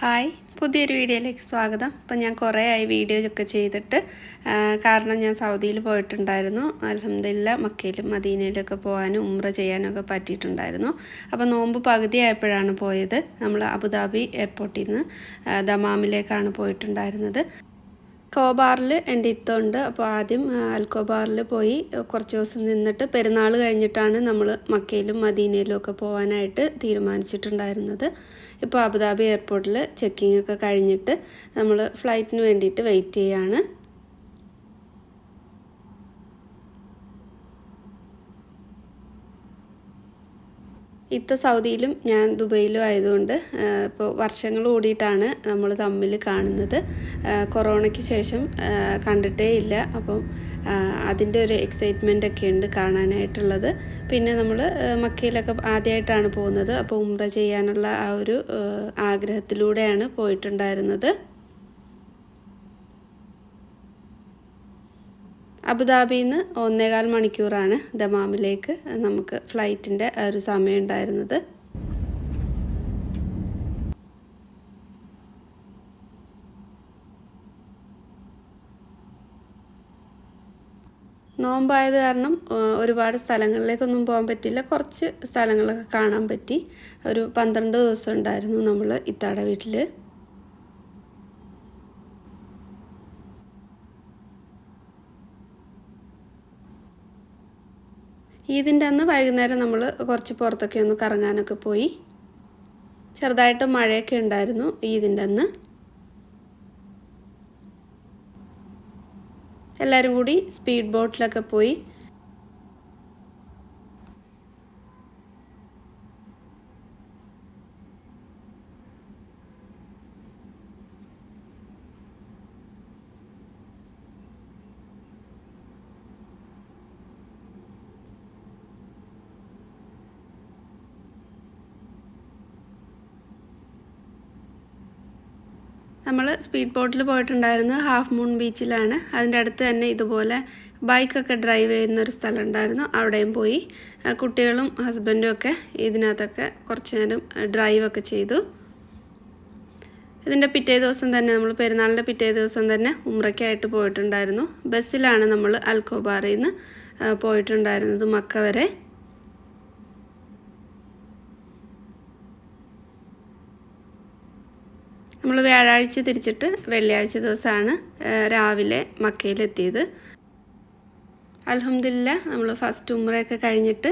Hi പുതിയൊരു വീഡിയോയിലേക്ക് സ്വാഗതം. അപ്പം ഞാൻ കുറേ ആയി വീഡിയോ ഒക്കെ ചെയ്തിട്ട് കാരണം ഞാൻ സൗദിയിൽ പോയിട്ടുണ്ടായിരുന്നു. അലഹമില്ല മക്കയിലും മദീനയിലൊക്കെ പോകാനും ഉമ്ര ചെയ്യാനും ഒക്കെ പറ്റിയിട്ടുണ്ടായിരുന്നു. അപ്പോൾ നോമ്പ് പകുതിയായപ്പോഴാണ് പോയത്. നമ്മൾ അബുദാബി എയർപോർട്ടിൽ നിന്ന് ദമാമിലേക്കാണ് പോയിട്ടുണ്ടായിരുന്നത്. കോബാറിൽ എന്റെ ഇത്തമുണ്ട് അപ്പോൾ ആദ്യം അൽക്കോബാറിൽ പോയി കുറച്ച് ദിവസം നിന്നിട്ട് പെരുന്നാൾ കഴിഞ്ഞിട്ടാണ് നമ്മൾ മക്കയിലും മദീനയിലും ഒക്കെ പോകാനായിട്ട് തീരുമാനിച്ചിട്ടുണ്ടായിരുന്നത്. ഇപ്പോൾ അബുദാബി എയർപോർട്ടിൽ ചെക്കിംഗ് ഒക്കെ കഴിഞ്ഞിട്ട് നമ്മൾ ഫ്ലൈറ്റിന് വേണ്ടിയിട്ട് വെയിറ്റ് ചെയ്യാണ്. ഇത്ത സൗദിയിലും ഞാൻ ദുബൈയിലും ആയതുകൊണ്ട് ഇപ്പോൾ വർഷങ്ങൾ കൂടിയിട്ടാണ് നമ്മൾ തമ്മിൽ കാണുന്നത്. കൊറോണയ്ക്ക് ശേഷം കണ്ടിട്ടേ ഇല്ല. അപ്പം അതിന്റെ ഒരു എക്സൈറ്റ്മെന്റ് ഒക്കെ ഉണ്ട് കാണാനായിട്ടുള്ളത്. പിന്നെ നമ്മൾ മക്കയിലൊക്കെ ആദ്യമായിട്ടാണ് പോകുന്നത്. അപ്പോൾ ഉംറ ചെയ്യാനുള്ള ആ ഒരു ആഗ്രഹത്തിലൂടെയാണ് പോയിട്ടുണ്ടായിരുന്നത്. അബുദാബിയിൽ നിന്ന് ഒന്നേകാൽ മണിക്കൂറാണ് ദമാമിലേക്ക് നമുക്ക് ഫ്ലൈറ്റിന്റെ ഒരു സമയം ഉണ്ടായിരുന്നത്. നോമ്പായത് കാരണം ഒരുപാട് സ്ഥലങ്ങളിലേക്കൊന്നും പോകാൻ പറ്റില്ല. കുറച്ച് സ്ഥലങ്ങളൊക്കെ കാണാൻ പറ്റി. ഒരു പന്ത്രണ്ട് ദിവസം ഉണ്ടായിരുന്നു നമ്മൾ ഇത്താടെ വീട്ടിൽ ഈദിന്റെ അന്ന് വൈകുന്നേരം നമ്മൾ കുറച്ച് പുറത്തൊക്കെ ഒന്ന് കറങ്ങാനൊക്കെ പോയി. ചെറുതായിട്ട് മഴയൊക്കെ ഉണ്ടായിരുന്നു ഈദിന്റെ അന്ന്. എല്ലാവരും കൂടി സ്പീഡ് ബോട്ടിലൊക്കെ പോയി നമ്മൾ സ്പീഡ് ബോട്ടിൽ പോയിട്ടുണ്ടായിരുന്നത് ഹാഫ് മൂൺ ബീച്ചിലാണ് അതിന്റെ അടുത്ത് തന്നെ ഇതുപോലെ ബൈക്കൊക്കെ ഡ്രൈവ് ചെയ്യുന്നൊരു സ്ഥലം ഉണ്ടായിരുന്നു. അവിടെയും പോയി കുട്ടികളും ഹസ്ബൻഡും ഒക്കെ ഇതിനകത്തൊക്കെ കുറച്ച് നേരം ഡ്രൈവൊക്കെ ചെയ്തു. ഇതിന്റെ പിറ്റേ ദിവസം തന്നെ നമ്മൾ പെരുന്നാളിന്റെ പിറ്റേ ദിവസം തന്നെ ഉമ്രയ്ക്കായിട്ട് പോയിട്ടുണ്ടായിരുന്നു. ബസ്സിലാണ് നമ്മൾ അൽക്കോബാറിൽ നിന്ന് പോയിട്ടുണ്ടായിരുന്നത് മക്ക വരെ. നമ്മൾ വ്യാഴാഴ്ച തിരിച്ചിട്ട് വെള്ളിയാഴ്ച ദിവസമാണ് രാവിലെ മക്കയിലെത്തിയത്. അലഹമില്ല നമ്മൾ ഫസ്റ്റ് ഉമ്രയൊക്കെ കഴിഞ്ഞിട്ട്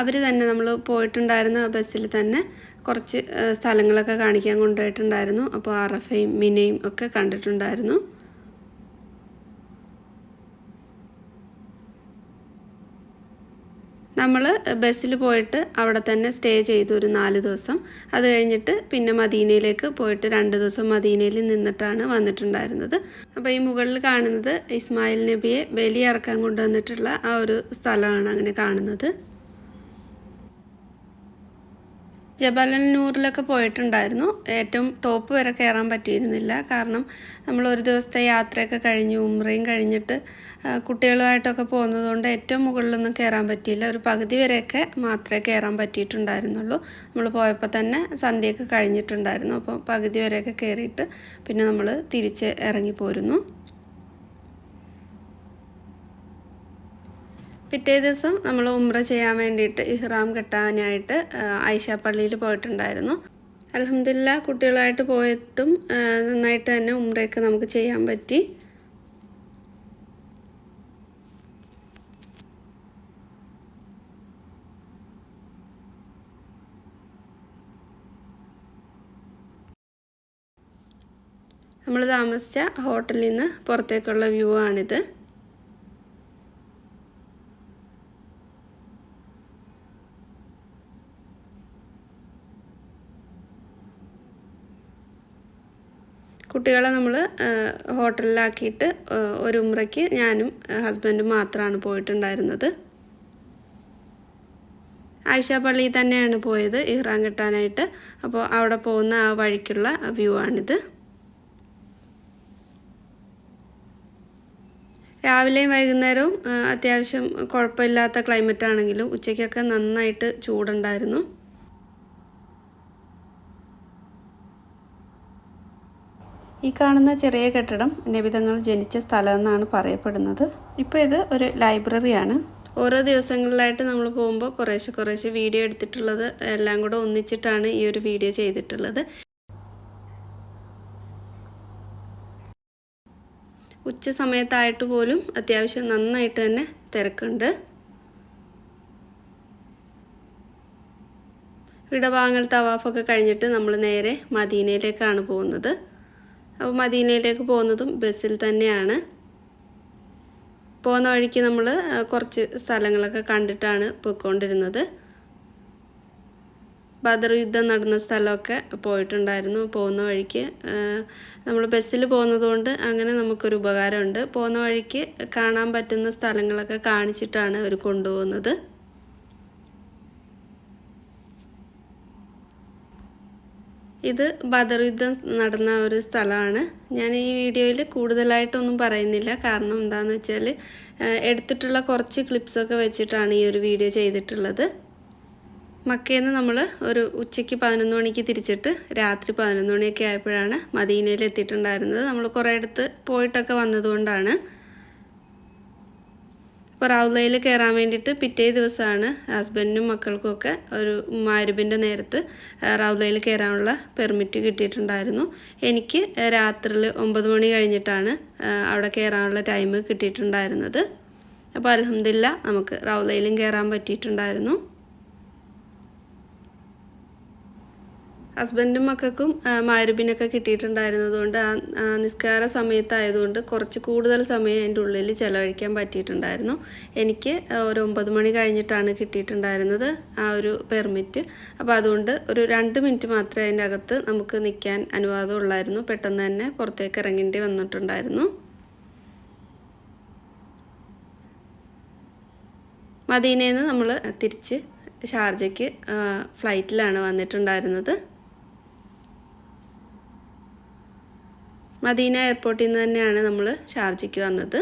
അവർ തന്നെ നമ്മൾ പോയിട്ടുണ്ടായിരുന്ന ബസ്സിൽ തന്നെ കുറച്ച് സ്ഥലങ്ങളൊക്കെ കാണിക്കാൻ കൊണ്ടുപോയിട്ടുണ്ടായിരുന്നു. അപ്പോൾ അറഫയും മിനയും ഒക്കെ കണ്ടിട്ടുണ്ടായിരുന്നു. നമ്മൾ ബസ്സിൽ പോയിട്ട് അവിടെ തന്നെ സ്റ്റേ ചെയ്തു ഒരു നാല് ദിവസം. അത് കഴിഞ്ഞിട്ട് പിന്നെ മദീനയിലേക്ക് പോയിട്ട് രണ്ട് ദിവസം മദീനയിൽ നിന്നിട്ടാണ് വന്നിട്ടുണ്ടായിരുന്നത്. അപ്പോൾ ഈ മുകളിൽ കാണുന്നത് ഇസ്മായിൽ നബിയെ ബലിയിറക്കാൻ കൊണ്ടുവന്നിട്ടുള്ള ആ ഒരു സ്ഥലമാണ് അങ്ങനെ കാണുന്നത്. ജബലൽ നൂറിലൊക്കെ പോയിട്ടുണ്ടായിരുന്നു. ഏറ്റവും ടോപ്പ് വരെ കയറാൻ പറ്റിയിരുന്നില്ല. കാരണം നമ്മൾ ഒരു ദിവസത്തെ യാത്രയൊക്കെ കഴിഞ്ഞ് ഉമ്രയും കഴിഞ്ഞിട്ട് കുട്ടികളുമായിട്ടൊക്കെ പോകുന്നതുകൊണ്ട് ഏറ്റവും മുകളിലൊന്നും കയറാൻ പറ്റിയില്ല. ഒരു പകുതി വരെയൊക്കെ മാത്രമേ കയറാൻ പറ്റിയിട്ടുണ്ടായിരുന്നുള്ളൂ. നമ്മൾ പോയപ്പോൾ തന്നെ സന്ധ്യയൊക്കെ കഴിഞ്ഞിട്ടുണ്ടായിരുന്നു. അപ്പോൾ പകുതി വരെയൊക്കെ കയറിയിട്ട് പിന്നെ നമ്മൾ തിരിച്ച് ഇറങ്ങി പോരുന്നു. പിറ്റേ ദിവസം നമ്മൾ ഉമ്ര ചെയ്യാൻ വേണ്ടിയിട്ട് ഇഹ്റാം കെട്ടാനായിട്ട് ആയിഷ പള്ളിയിൽ പോയിട്ടുണ്ടായിരുന്നു. അലഹമില്ല കുട്ടികളായിട്ട് പോയത്തും നന്നായിട്ട് തന്നെ ഉമ്രയൊക്കെ നമുക്ക് ചെയ്യാൻ പറ്റി. നമ്മൾ താമസിച്ച ഹോട്ടലിൽ നിന്ന് പുറത്തേക്കുള്ള വ്യൂ ആണിത് കുട്ടികളെ നമ്മൾ ഹോട്ടലിലാക്കിയിട്ട് ഒരു ഉമ്രയ്ക്ക് ഞാനും ഹസ്ബൻഡും മാത്രമാണ് പോയിട്ടുണ്ടായിരുന്നത്. ആയിഷ പള്ളിയിൽ തന്നെയാണ് പോയത് ഇഹ്റാൻ കിട്ടാനായിട്ട്. അപ്പോൾ അവിടെ പോകുന്ന ആ വഴിക്കുള്ള വ്യൂ ആണിത്. രാവിലെയും വൈകുന്നേരവും അത്യാവശ്യം കുഴപ്പമില്ലാത്ത ക്ലൈമറ്റ് ആണെങ്കിലും ഉച്ചയ്ക്കൊക്കെ നന്നായിട്ട് ചൂടുണ്ടായിരുന്നു. ഈ കാണുന്ന ചെറിയ കെട്ടിടം നബിതങ്ങൾ ജനിച്ച സ്ഥലം എന്നാണ് പറയപ്പെടുന്നത്. ഇപ്പോൾ ഇത് ഒരു ലൈബ്രറിയാണ്. ഓരോ ദിവസങ്ങളിലായിട്ട് നമ്മൾ പോകുമ്പോൾ കുറേശ്ശെ കുറേശ്ശെ വീഡിയോ എടുത്തിട്ടുള്ളത് എല്ലാം കൂടെ ഒന്നിച്ചിട്ടാണ് ഈ ഒരു വീഡിയോ ചെയ്തിട്ടുള്ളത്. ഉച്ച സമയത്തായിട്ട് പോലും അത്യാവശ്യം നന്നായിട്ട് തന്നെ തിരക്കുണ്ട്. ഇടവാങ്ങൽ തവാഫൊക്കെ കഴിഞ്ഞിട്ട് നമ്മൾ നേരെ മദീനയിലേക്കാണ് പോകുന്നത്. അപ്പോൾ മദീനയിലേക്ക് പോകുന്നതും ബസ്സിൽ തന്നെയാണ്. പോകുന്ന വഴിക്ക് നമ്മൾ കുറച്ച് സ്ഥലങ്ങളൊക്കെ കണ്ടിട്ടാണ് പോയിക്കൊണ്ടിരുന്നത്. ബദർ യുദ്ധം നടന്ന സ്ഥലമൊക്കെ പോയിട്ടുണ്ടായിരുന്നു. പോകുന്ന വഴിക്ക് നമ്മൾ ബസ്സിൽ പോകുന്നതുകൊണ്ട് അങ്ങനെ നമുക്കൊരു ഉപകാരമുണ്ട്. പോകുന്ന വഴിക്ക് കാണാൻ പറ്റുന്ന സ്ഥലങ്ങളൊക്കെ കാണിച്ചിട്ടാണ് അവർ കൊണ്ടുപോകുന്നത്. ഇത് ബദർ യുദ്ധം നടന്ന ഒരു സ്ഥലമാണ്. ഞാൻ ഈ വീഡിയോയിൽ കൂടുതലായിട്ടൊന്നും പറയുന്നില്ല. കാരണം എന്താണെന്ന് വെച്ചാൽ എടുത്തിട്ടുള്ള കുറച്ച് ക്ലിപ്സൊക്കെ വെച്ചിട്ടാണ് ഈ ഒരു വീഡിയോ ചെയ്തിട്ടുള്ളത്. മക്കയിൽ നിന്ന് നമ്മൾ ഒരു ഉച്ചയ്ക്ക് പതിനൊന്ന് മണിക്ക് തിരിച്ചിട്ട് രാത്രി പതിനൊന്ന് മണിയൊക്കെ ആയപ്പോഴാണ് മദീനയിൽ എത്തിയിട്ടുണ്ടായിരുന്നത്. നമ്മൾ കുറേ അടുത്ത് പോയിട്ടൊക്കെ വന്നതുകൊണ്ടാണ്. അപ്പോൾ റൗലയിൽ കയറാൻ വേണ്ടിയിട്ട് പിറ്റേ ദിവസമാണ് ഹസ്ബൻഡിനും മക്കൾക്കുമൊക്കെ ഒരു മാരുബിന്റെ നേരത്ത് റൗലയിൽ കയറാനുള്ള പെർമിറ്റ് കിട്ടിയിട്ടുണ്ടായിരുന്നു. എനിക്ക് രാത്രിയിൽ ഒമ്പത് മണി കഴിഞ്ഞിട്ടാണ് അവിടെ കയറാനുള്ള ടൈം കിട്ടിയിട്ടുണ്ടായിരുന്നത്. അപ്പോൾ അലഹമില്ല നമുക്ക് റൗലയിലും കയറാൻ പറ്റിയിട്ടുണ്ടായിരുന്നു. ഹസ്ബൻഡും മക്കൾക്കും മാരുബിനൊക്കെ കിട്ടിയിട്ടുണ്ടായിരുന്നതുകൊണ്ട് ആ നിസ്കാര സമയത്തായതുകൊണ്ട് കുറച്ച് കൂടുതൽ സമയം എന്റെ ഉള്ളിൽ ചിലവഴിക്കാൻ പറ്റിയിട്ടുണ്ടായിരുന്നു. എനിക്ക് ഒരു ഒമ്പത് മണി കഴിഞ്ഞിട്ടാണ് കിട്ടിയിട്ടുണ്ടായിരുന്നത് ആ ഒരു പെർമിറ്റ്. അപ്പോൾ അതുകൊണ്ട് ഒരു രണ്ട് മിനിറ്റ് മാത്രമേ അതിന്റെ അകത്ത് നമുക്ക് നിൽക്കാൻ അനുവാദം ഉള്ളായിരുന്നു. പെട്ടെന്ന് തന്നെ പുറത്തേക്ക് ഇറങ്ങേണ്ടി വന്നിട്ടുണ്ടായിരുന്നു. മദീനയിൽ നിന്ന് നമ്മൾ തിരിച്ച് ഷാർജയ്ക്ക് ഫ്ലൈറ്റിലാണ് വന്നിട്ടുണ്ടായിരുന്നത്. മദീന എയർപോർട്ടിൽ നിന്ന് തന്നെയാണ് നമ്മൾ ഷാർജയ്ക്ക് വന്നത്.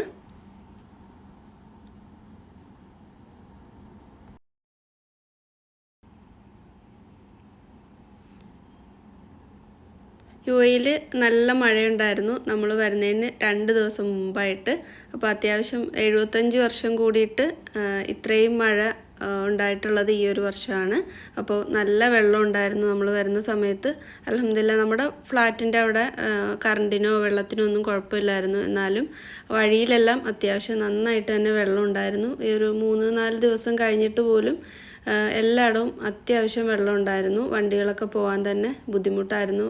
യു എയിൽ നല്ല മഴയുണ്ടായിരുന്നു. നമ്മൾ വരുന്നതിന് രണ്ട് ദിവസം മുമ്പായിട്ട്. അപ്പോൾ അത്യാവശ്യം എഴുപത്തഞ്ച് വർഷം കൂടിയിട്ട് ഇത്രയും മഴ ഉണ്ടായിട്ടുള്ളത് ഈ ഒരു വർഷമാണ്. അപ്പോൾ നല്ല വെള്ളം ഉണ്ടായിരുന്നു നമ്മൾ വരുന്ന സമയത്ത്. അലഹമില്ല നമ്മുടെ ഫ്ലാറ്റിന്റെ അവിടെ കറണ്ടിനോ വെള്ളത്തിനോ ഒന്നും കുഴപ്പമില്ലായിരുന്നു. എന്നാലും വഴിയിലെല്ലാം അത്യാവശ്യം നന്നായിട്ട് തന്നെ വെള്ളം ഉണ്ടായിരുന്നു. ഈ ഒരു മൂന്ന് നാല് ദിവസം കഴിഞ്ഞിട്ട് പോലും എല്ലായിടവും അത്യാവശ്യം വെള്ളം ഉണ്ടായിരുന്നു. വണ്ടികളൊക്കെ പോകാൻ തന്നെ ബുദ്ധിമുട്ടായിരുന്നു.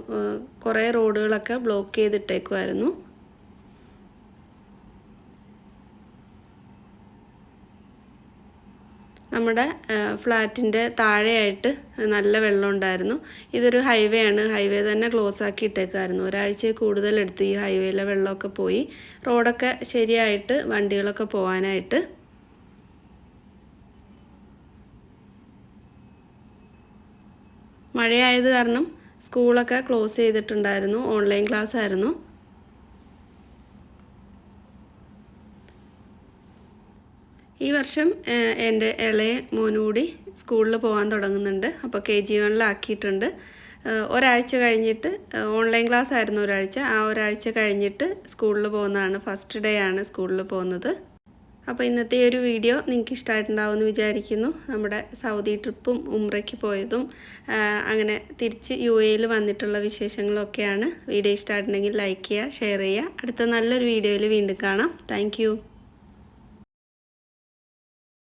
കുറേ റോഡുകളൊക്കെ ബ്ലോക്ക് ചെയ്തിട്ടേക്കുമായിരുന്നു നമ്മുടെ ഫ്ലാറ്റിന്റെ താഴെയായിട്ട് നല്ല വെള്ളം ഉണ്ടായിരുന്നു. ഇതൊരു ഹൈവേ ആണ്. ഹൈവേ തന്നെ ക്ലോസ് ആക്കി ഇട്ടേക്കായിരുന്നു ഒരാഴ്ച കൂടുതൽ എടുത്തു ഈ ഹൈവേയിലെ വെള്ളമൊക്കെ പോയി. റോഡൊക്കെ ശരിയായിട്ട് വണ്ടികളൊക്കെ പോകാനായിട്ട് മഴയായത് കാരണം സ്കൂളൊക്കെ ക്ലോസ് ചെയ്തിട്ടുണ്ടായിരുന്നു. ഓൺലൈൻ ക്ലാസ് ആയിരുന്നു. ഈ വർഷം എന്റെ ഇളയ മോനുകൂടി സ്കൂളിൽ പോകാൻ തുടങ്ങുന്നുണ്ട്. അപ്പോൾ കെ ജി വണ്ണിലാക്കിയിട്ടുണ്ട്. ഒരാഴ്ച കഴിഞ്ഞിട്ട് ഓൺലൈൻ ക്ലാസ് ആയിരുന്നു ഒരാഴ്ച. ആ ഒരാഴ്ച കഴിഞ്ഞിട്ട് സ്കൂളിൽ പോകുന്നതാണ്. ഫസ്റ്റ് ഡേ ആണ് സ്കൂളിൽ പോകുന്നത്. അപ്പോൾ ഇന്നത്തെ ഒരു വീഡിയോ നിങ്ങൾക്ക് ഇഷ്ടമായിട്ടുണ്ടാവുമെന്ന് വിചാരിക്കുന്നു. നമ്മുടെ സൗദി ട്രിപ്പും ഉംറയ്ക്ക് പോയതും അങ്ങനെ തിരിച്ച് യു എയിൽ വന്നിട്ടുള്ള വിശേഷങ്ങളൊക്കെയാണ്. വീഡിയോ ഇഷ്ടമായിട്ടുണ്ടെങ്കിൽ ലൈക്ക് ചെയ്യുക ഷെയർ ചെയ്യുക. അടുത്ത നല്ലൊരു വീഡിയോയിൽ വീണ്ടും കാണാം. താങ്ക്